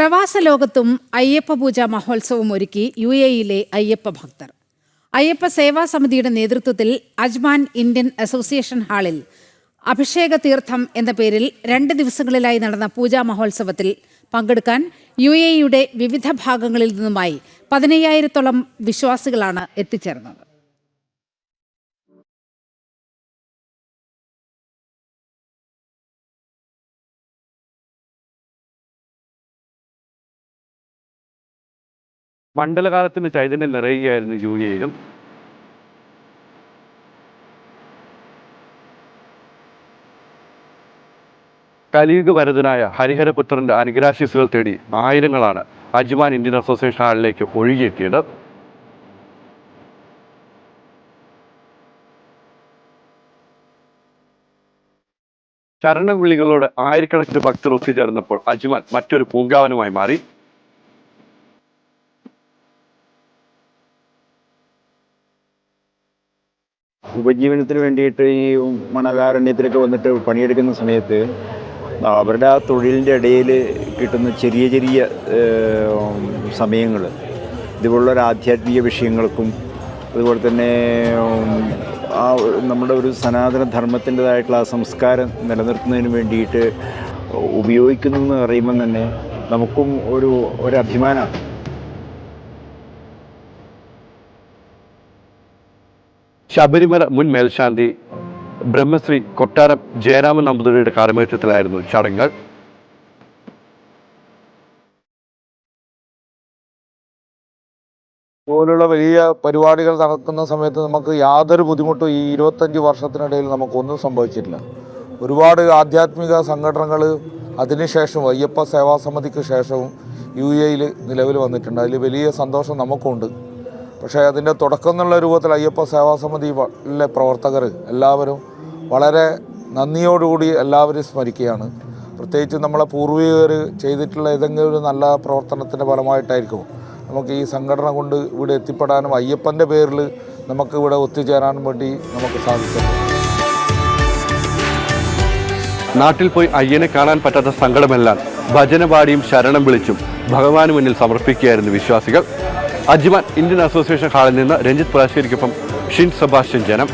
പ്രവാസ ലോകത്തും അയ്യപ്പ പൂജ മഹോത്സവം ഒരുക്കി യു എയിലെ അയ്യപ്പ ഭക്തർ. അയ്യപ്പ സേവാ സമിതിയുടെ നേതൃത്വത്തിൽ അജ്മാൻ ഇന്ത്യൻ അസോസിയേഷൻ ഹാളിൽ അഭിഷേക തീർത്ഥം എന്ന പേരിൽ രണ്ട് ദിവസങ്ങളിലായി നടന്ന പൂജാ മഹോത്സവത്തിൽ പങ്കെടുക്കാൻ യു എയുടെ വിവിധ ഭാഗങ്ങളിൽ നിന്നുമായി പതിനയ്യായിരത്തോളം വിശ്വാസികളാണ് എത്തിച്ചേർന്നത്. മണ്ഡലകാലത്തിന് ചൈതന്യം നിറയുകയായിരുന്നു ജൂലിയയിലും കലിയുഗ വരതനായ ഹരിഹരപുത്രന്റെ അനുഗ്രാശിസുകൾ തേടി ആയിരങ്ങളാണ് അജ്മാൻ ഇന്ത്യൻ അസോസിയേഷൻ ഹാളിലേക്ക് ഒഴുകിയെത്തിയത്. ശരണവിളികളോട് ആയിരക്കണക്കിന് ഭക്തർ ഒത്തുചേർന്നപ്പോൾ അജ്മാൻ മറ്റൊരു പൂങ്കാവനമായി മാറി. ഉപജീവനത്തിന് വേണ്ടിയിട്ട് ഈ മണലാരണ്യത്തിലൊക്കെ വന്നിട്ട് പണിയെടുക്കുന്ന സമയത്ത് അവരുടെ ആ തൊഴിലിന്റെ ഇടയിൽ കിട്ടുന്ന ചെറിയ ചെറിയ സമയങ്ങൾ ഇതുപോലുള്ള ഒരു ആധ്യാത്മിക വിഷയങ്ങൾക്കും അതുപോലെ തന്നെ ആ നമ്മുടെ ഒരു സനാതന ധർമ്മത്തിന്റെതായിട്ടുള്ള ആ സംസ്കാരം നിലനിർത്തുന്നതിന് വേണ്ടിയിട്ട് ഉപയോഗിക്കുന്നു എന്ന് പറയുമ്പം തന്നെ നമുക്കും ഒരു ഒരു അഭിമാനമാണ്. ശബരിമല മുൻ മേൽശാന്തി ബ്രഹ്മശ്രീ കൊട്ടാരം ജയരാമൻ നമ്പൂതിരിയുടെ കാലമേറ്റത്തിലായിരുന്നു ചടങ്ങുകൾ. പോലുള്ള വലിയ പരിപാടികൾ നടക്കുന്ന സമയത്ത് നമുക്ക് യാതൊരു ബുദ്ധിമുട്ടും ഈ ഇരുപത്തഞ്ച് വർഷത്തിനിടയിൽ നമുക്കൊന്നും സംഭവിച്ചിട്ടില്ല. ഒരുപാട് ആധ്യാത്മിക സംഘടനകൾ അതിനുശേഷം അയ്യപ്പ സേവാ സമിതിക്ക് ശേഷവും യു എയിൽ നിലവിൽ വന്നിട്ടുണ്ട്. അതിൽ വലിയ സന്തോഷം നമുക്കുണ്ട്. പക്ഷേ അതിന്റെ തുടക്കം എന്നുള്ള രൂപത്തിൽ അയ്യപ്പ സേവാ സമിതിയിലെ പ്രവർത്തകർ എല്ലാവരും വളരെ നന്ദിയോടുകൂടി എല്ലാവരും സ്മരിക്കുകയാണ്. പ്രത്യേകിച്ച് നമ്മളെ പൂർവികർ ചെയ്തിട്ടുള്ള ഏതെങ്കിലും ഒരു നല്ല പ്രവർത്തനത്തിന്റെ ഫലമായിട്ടായിരിക്കും നമുക്ക് ഈ സംഘടന കൊണ്ട് ഇവിടെ എത്തിപ്പെടാനും അയ്യപ്പന്റെ പേരിൽ നമുക്ക് ഇവിടെ ഒത്തുചേരാനും വേണ്ടി നമുക്ക് സാധിച്ചത്. നാട്ടിൽ പോയി അയ്യനെ കാണാൻ പറ്റാത്ത സങ്കടമെല്ലാം ഭജനപാടിയും ശരണം വിളിച്ചും ഭഗവാന് മുന്നിൽ സമർപ്പിക്കുകയായിരുന്നു വിശ്വാസികൾ. അജ്മാൻ ഇന്ത്യൻ അസോസിയേഷൻ ഹാളിൽ നിന്ന് രഞ്ജിത് പുലാശ്ശേരിക്കൊപ്പം ഷിൻ സെബാസ്റ്റ്യൻ ജനം.